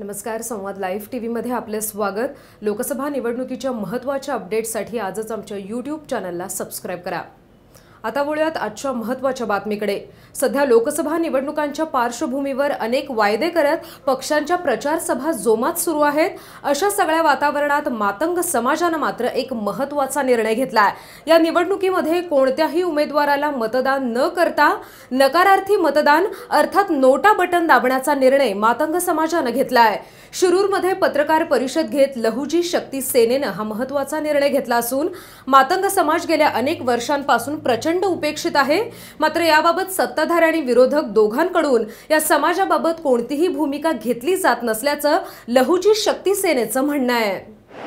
नमस्कार संवाद live T व्हीमध्ये आपले स्वागत. लोकसभा निवडणुकीच्या महत्त्वाच्या अपडेट्ससाठी आजच आमच्या यूट्यूब चॅनलला सबस्क्राईब करा. आता वळूयात आजच्या महत्त्वाच्या बातमीकडे. सध्या लोकसभा निवडणुकांच्या पार्श्वभूमीवर अनेक वायदे करत पक्षांच्या प्रचारसभा जोमात सुरू आहेत. अशा सगळ्या वातावरणात मातंग समाजानं मात्र एक महत्त्वाचा निर्णय घेतलाय. या निवडणुकीमध्ये कोणत्याही उमेदवाराला मतदान न करता नकारार्थी मतदान अर्थात नोटा बटन दाबण्याचा निर्णय मातंग समाजानं घेतलाय. शिरूरमध्ये पत्रकार परिषद घेत लहुजी शक्ती सेनेनं हा महत्त्वाचा निर्णय घेतला असून मातंग समाज गेल्या अनेक वर्षांपासून प्रचंड उपेक्षित आहे. मात्र याबाबत सत्ताधारी आणि विरोधक दोघांकडून या समाजाबाबत कोणतीही भूमिका घेतली जात नसल्याचं लहुजी शक्ती सेनेचं म्हणणं आहे.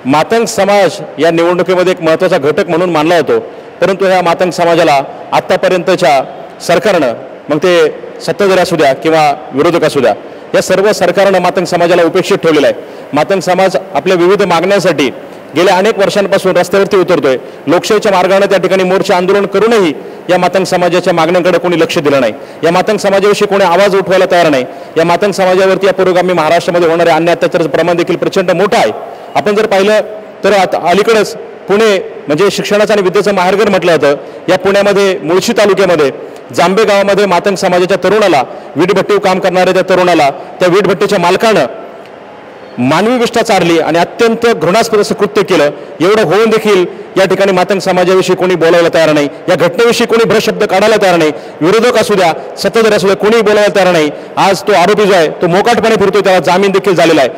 मातंग समाज या निवडणुकीमध्ये एक महत्त्वाचा घटक म्हणून मानला जातो. परंतु ह्या मातंग समाजाला आत्तापर्यंतच्या सरकारनं मग ते सत्ताधारी असू द्या किंवा विरोधक असू द्या या सर्व सरकारनं मातंग समाजाला उपेक्षित ठेवलेला आहे. मातंग समाज आपल्या विविध मागण्यांसाठी गेल्या अनेक वर्षांपासून रस्त्यावरती उतरतोय. लोकशाहीच्या मार्गाने त्या ठिकाणी मोर्चे आंदोलन करूनही या मातंग समाजाच्या मागण्यांकडे कोणी लक्ष दिलं नाही. या मातंग समाजाविषयी कोणी आवाज उठवायला तयार नाही. या मातंग समाजावरती या पुरोगामी महाराष्ट्रामध्ये होणारे अन्य अत्याचाराचं प्रमाण देखील प्रचंड मोठं आहे. आपण जर पाहिलं तर आता अलीकडेच पुणे म्हणजे शिक्षणाचं आणि विद्येचं माहेरघर म्हटलं जातं. या पुण्यामध्ये मुळशी तालुक्यामध्ये जांबे गावामध्ये मातंग समाजाच्या तरुणाला वीटभट्टीव काम करणाऱ्या त्या तरुणाला त्या वीटभट्टीच्या मालकानं मानवी विष्ठा चारली आणि अत्यंत घृणास्पद असं कृत्य केलं एवढं होऊन देखील या ठिकाणी मातंग समाजाविषयी कोणी बोलायला तयार नाही या घटनेविषयी कोणी भ्रशब्द काढायला तयार नाही विरोधक असू द्या सत्ताधारी असू द्या कोणी बोलायला तयार नाही. आज तो आरोपी जो आहे तो मोकाटपणे फिरतोय त्याला जामीन देखील झालेला आहे.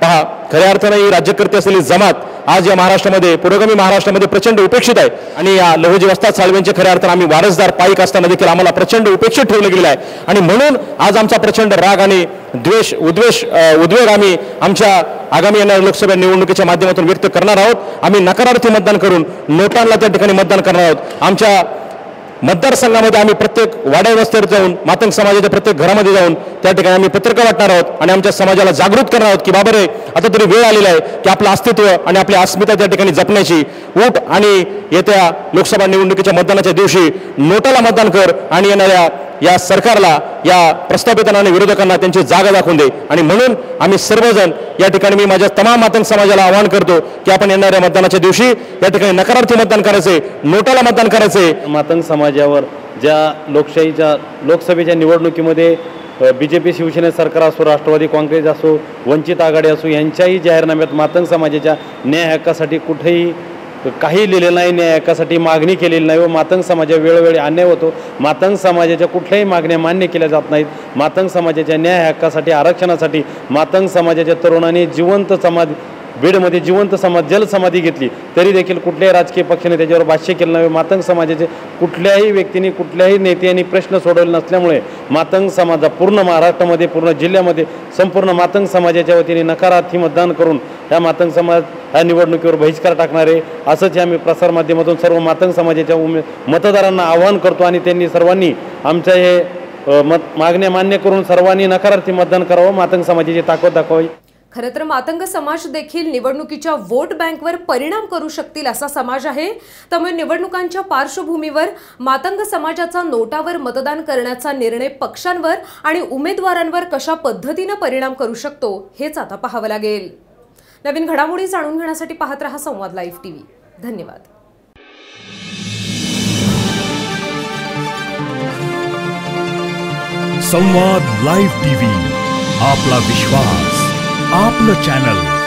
पहा खऱ्या अर्थानं ही राज्यकर्ते असलेली जमात आज या महाराष्ट्रामध्ये पुरोगामी महाराष्ट्रामध्ये प्रचंड उपेक्षित आहे. आणि या लहुजी वस्ताद साळवेंचे खऱ्या अर्थानं आम्ही वारसदार पाईक असताना देखील आम्हाला प्रचंड उपेक्षित ठेवलं गेलं आहे. आणि म्हणून आज आमचा प्रचंड राग आणि द्वेष उद्वेष उद्वेग आम्ही आमच्या आगामी येणाऱ्या लोकसभा निवडणुकीच्या माध्यमातून व्यक्त करणार आहोत. आम्ही नकारार्थी मतदान करून नोटांना त्या ठिकाणी मतदान करणार आहोत. आमच्या मतदारसंघामध्ये आम्ही प्रत्येक वाड्यावस्थेवर जाऊन मातंग समाजाच्या प्रत्येक घरामध्ये जाऊन त्या ठिकाणी आम्ही पत्रकं वाटणार आहोत आणि आमच्या समाजाला जागृत करणार आहोत की बाबा रे आता तरी वेळ आलेला आहे की आपलं अस्तित्व आणि आपली अस्मिता त्या ठिकाणी जपण्याची ऊट आणि येत्या लोकसभा निवडणुकीच्या मतदानाच्या दिवशी नोटाला मतदान कर आणि येणाऱ्या या सरकारला या प्रस्थापितांना विरोधकांना त्यांची जागा दाखवून दे. आणि म्हणून आम्ही सर्वजण या ठिकाणी मी माझ्या तमाम मातंग समाजाला आवाहन करतो की आपण येणाऱ्या मतदानाच्या दिवशी या ठिकाणी नकारार्थी मतदान करायचे नोटाला मतदान करायचे. मातंग समाजावर ज्या लोकशाहीच्या लोकसभेच्या निवडणुकीमध्ये बी जे पी शिवसेना सरकार असो राष्ट्रवादी काँग्रेस असो वंचित आघाडी असो यांच्याही जाहीरनाम्यात मातंग समाजाच्या न्याय हक्कासाठी कुठेही काही लिहिलेलं नाही न्यायकासाठी मागणी केलेली नाही व मातंग समाजा वेळोवेळी अन्याय होतो. मातंग समाजाच्या कुठल्याही मागण्या मान्य केल्या जात नाहीत. मातंग समाजाच्या न्याय हक्कासाठी आरक्षणासाठी मातंग समाजाच्या तरुणांनी जिवंत समाज बीडमध्ये जिवंत समाज जलसमाधी घेतली. तरी देखील कुठल्याही राजकीय पक्षाने त्याच्यावर भाष्य केलं नव्हे मातंग समाजाचे कुठल्याही व्यक्तीने कुठल्याही नेत्यांनी प्रश्न सोडवले नसल्यामुळे मातंग समाजा पूर्ण महाराष्ट्रामध्ये पूर्ण जिल्ह्यामध्ये संपूर्ण मातंग समाजाच्या वतीने नकारार्थी मतदान करून ह्या मातंग समाज ह्या निवडणुकीवर बहिष्कार टाकणारे असंच आम्ही प्रसारमाध्यमातून सर्व मातंग समाजाच्या उमे मतदारांना आवाहन करतो आणि त्यांनी सर्वांनी आमच्या हे मत मागण्या मान्य करून सर्वांनी नकारार्थी मतदान करावं मातंग समाजाची ताकद दाखवावी. खरं तर मातंग समाज देखील निवडणुकीच्या वोट बँकवर परिणाम करू शकतील असा समाज आहे. त्यामुळे निवडणुकांच्या पार्श्वभूमीवर मातंग समाजाचा नोटावर मतदान करण्याचा निर्णय पक्षांवर आणि उमेदवारांवर कशा पद्धतीनं परिणाम करू शकतो हेच आता पाहावं लागेल. नवीन घडामोडी जाणून घेण्यासाठी पाहत रहा संवाद लाईव्ह टीव्ही. धन्यवाद. संवाद लाईव्ह टीव्ही आपला विश्वास. आपलं चॅनल